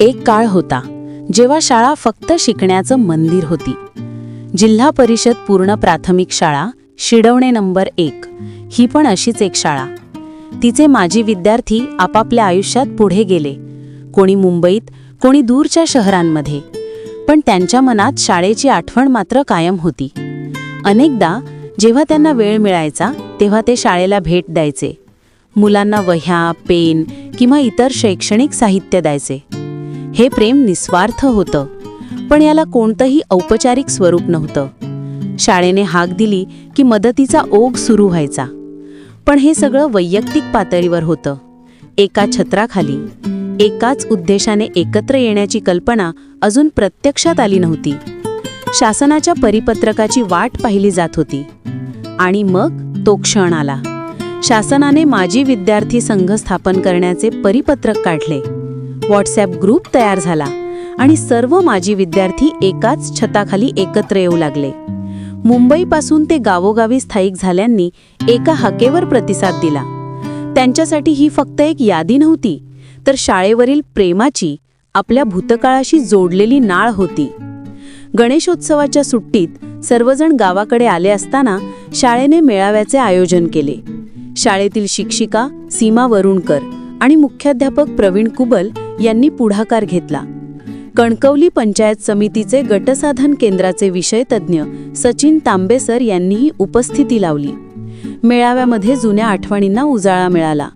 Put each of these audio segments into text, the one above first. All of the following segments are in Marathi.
एक काळ होता जेव्हा शाळा फक्त शिकण्याचं मंदिर होती. जिल्हा परिषद पूर्ण प्राथमिक शाळा शिडवणे नंबर एक ही पण अशीच एक शाळा. तिचे माजी विद्यार्थी आपापल्या आयुष्यात पुढे गेले. कोणी मुंबईत कोणी दूरच्या शहरांमध्ये. पण त्यांच्या मनात शाळेची आठवण मात्र कायम होती. अनेकदा जेव्हा त्यांना वेळ मिळायचा तेव्हा ते शाळेला भेट द्यायचे. मुलांना वह्या पेन किंवा इतर शैक्षणिक साहित्य द्यायचे. हे प्रेम निस्वार्थ होतं. पण याला कोणतंही औपचारिक स्वरूप नव्हतं. शाळेने हाक दिली की मदतीचा ओघ सुरू व्हायचा. पण हे सगळं वैयक्तिक पातळीवर होतं. एका छत्राखाली एकाच उद्देशाने एकत्र येण्याची कल्पना अजून प्रत्यक्षात आली नव्हती. शासनाच्या परिपत्रकाची वाट पाहिली जात होती. आणि मग तो क्षण आला. शासनाने माजी विद्यार्थी संघ स्थापन करण्याचे परिपत्रक काढले. व्हॉट्सॲप ग्रुप तयार झाला आणि सर्व माजी विद्यार्थी एकाच छताखाली एकत्र येऊ लागले. मुंबईपासून ते गावोगावी स्थायिक झाल्यांनी एका हाकेवर प्रतिसाद दिला. त्यांच्यासाठी ही फक्त एक यादी नव्हती तर शाळेवरील प्रेमाची आपल्या भूतकाळाशी जोडलेली नाळ होती. गणेशोत्सवाच्या सुट्टीत सर्वजण गावाकडे आले असताना शाळेने मेळाव्याचे आयोजन केले. शाळेतील शिक्षिका सीमा वरुणकर आणि मुख्याध्यापक प्रवीण कुबल यांनी पुढाकार घेतला. कणकवली पंचायत समितीचे गटसाधन केंद्राचे विषय तज्ज्ञ सचिन तांबेसर यांनीही उपस्थिती लावली. मेळाव्यामध्ये जुन्या आठवणींना उजाळा मिळाला.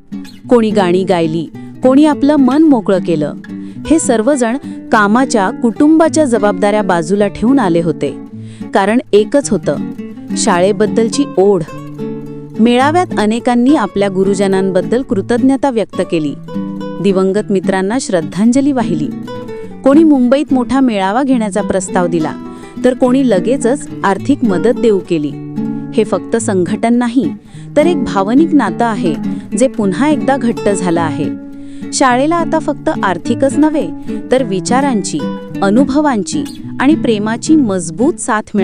कोणी गाणी गायली कोणी आपलं मन मोकळं केलं. हे सर्वजण कामाच्या कुटुंबाच्या जबाबदाऱ्या बाजूला ठेवून आले होते. कारण एकच होतं शाळेबद्दलची ओढ. मेळाव्यात अनेकांनी आपल्या गुरुजनांबद्दल कृतज्ञता व्यक्त केली. दिवंगत मित्रांना श्रद्धांजली वाहिली. कोणी मुंबईत मोठा मेळावा घेण्याचा प्रस्ताव दिला तर कोणी लगेचच आर्थिक मदत देऊ केली. हे फक्त संघटन नाही तर एक भावनिक नातं आहे जे पुन्हा एकदा घट्ट झालं आहे. शाळेला आता फक्त आर्थिकच नव्हे तर विचारांची अनुभवांची आणि प्रेमाची मजबूत साथ मिळाली.